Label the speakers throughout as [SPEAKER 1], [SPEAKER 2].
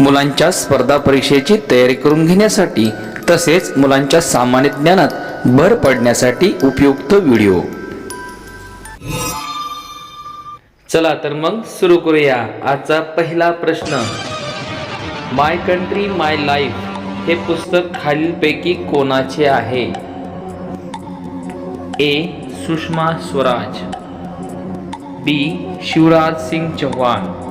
[SPEAKER 1] मुलांच्या स्पर्धा परीक्षेची तयारी करून घेण्यासाठी तसेच मुलांच्या सामान्य ज्ञानात भर पडण्यासाठी उपयुक्त व्हिडिओ. चला तर मग सुरू करूया आजचा पहिला प्रश्न. माय कंट्री माय लाईफ हे पुस्तक खालीलपैकी कोणाचे आहे? A. Sushma Swaraj. B. Shivraj Singh Chouhan.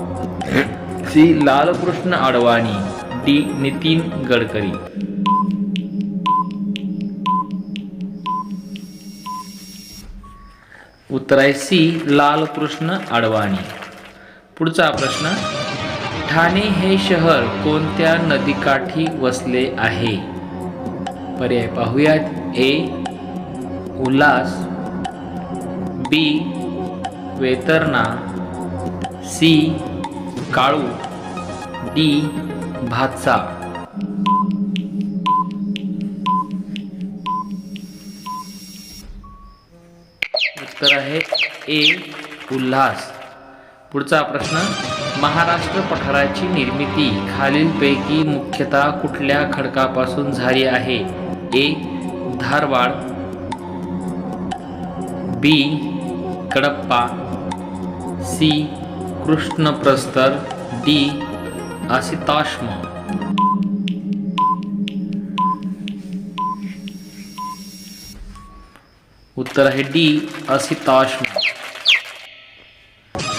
[SPEAKER 1] C Lalkrishna Advani D. Nitin Gadkari. उत्तर आहे सी. लालकृष्ण अडवाणी. पुढचा प्रश्न ठाणे हे शहर कोणत्या नदीकाठी वसले आहे? पर्याय पाहूयात. A. Ulhas B. Vaitarna C. Kalu D Bhatsa. उत्तर आहे ए उल्हास. पुढचा प्रश्न महाराष्ट्र पठाराची निर्मिती खालीलपैकी मुख्यतः कुठल्या खडकापासून झाली आहे? A Dharwad. B Cuddapah. C कृष्णप्रस्तर D आसिताश्म. उत्तर आहे डी असिताश्म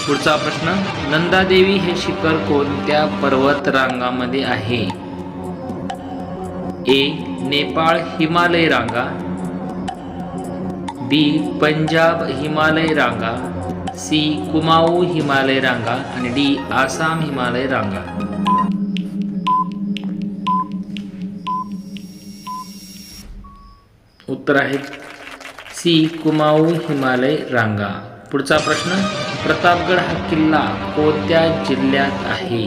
[SPEAKER 1] पुढचा प्रश्न नंदादेवी हे शिखर कोणत्या पर्वत रांगामध्ये आहे? ए नेपाळ हिमालय रांगा. बी पंजाब हिमालय रांगा. सी कुमाऊ हिमालय रांगा आणि डी आसाम हिमालय रांगा. उत्तर आहे सी कुमाऊ हिमालय रांगा. पुढचा प्रश्न प्रतापगड हा किल्ला कोणत्या जिल्ह्यात आहे?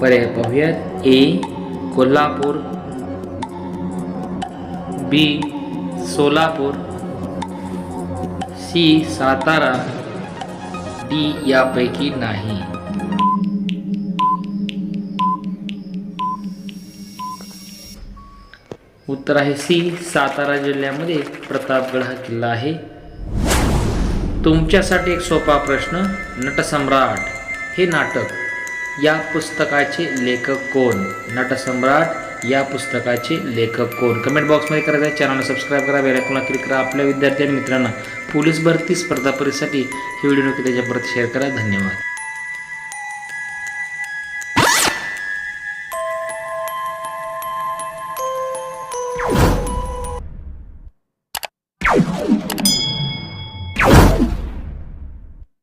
[SPEAKER 1] पर्याय पाहूयात. A Kolhapur. B Solapur. C Satara D यापैकी नाही. उत्तर आहे सी सातारा जिल्ह्यामध्ये प्रतापगड हा किल्ला आहे. तुमच्यासाठी एक सोपा प्रश्न नटसम्राट हे नाटक या पुस्तकाचे लेखक कोण? नटसम्राट या पुस्तकाचे लेखक कोण? कमेंट बॉक्समध्ये करायचं आहे चॅनलला सबस्क्राईब करा बेलायकॉनला क्लिक करा. आपल्या विद्यार्थी आणि मित्रांना पोलीस भरती स्पर्धा परीक्षेसाठी ही व्हिडिओ नक्की त्याच्यापर्यंत शेअर करा. धन्यवाद.